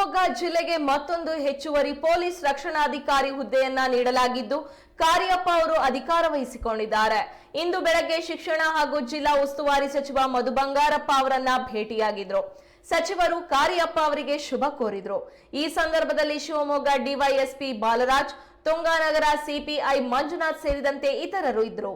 ಶಿವಮೊಗ್ಗ ಜಿಲ್ಲೆಗೆ ಮತ್ತೊಂದು ಹೆಚ್ಚುವರಿ ಪೊಲೀಸ್ ರಕ್ಷಣಾಧಿಕಾರಿ ಹುದ್ದೆಯನ್ನ ನೀಡಲಾಗಿದ್ದು, ಕಾರ್ಯಪ್ಪ ಅವರು ಅಧಿಕಾರ ವಹಿಸಿಕೊಂಡಿದ್ದಾರೆ. ಇಂದು ಬೆಳಗ್ಗೆ ಶಿಕ್ಷಣ ಹಾಗೂ ಜಿಲ್ಲಾ ಉಸ್ತುವಾರಿ ಸಚಿವ ಮಧು ಬಂಗಾರಪ್ಪ ಅವರನ್ನ ಭೇಟಿಯಾಗಿದ್ರು. ಸಚಿವರು ಕಾರ್ಯಪ್ಪ ಅವರಿಗೆ ಶುಭ ಕೋರಿದ್ರು. ಈ ಸಂದರ್ಭದಲ್ಲಿ ಶಿವಮೊಗ್ಗ ಡಿವೈಎಸ್ಪಿ ಬಾಲರಾಜ್ ತುಂಗಾನಗರ ಸಿಪಿಐ ಮಂಜುನಾಥ್ ಸೇರಿದಂತೆ ಇತರರು ಇದ್ರು.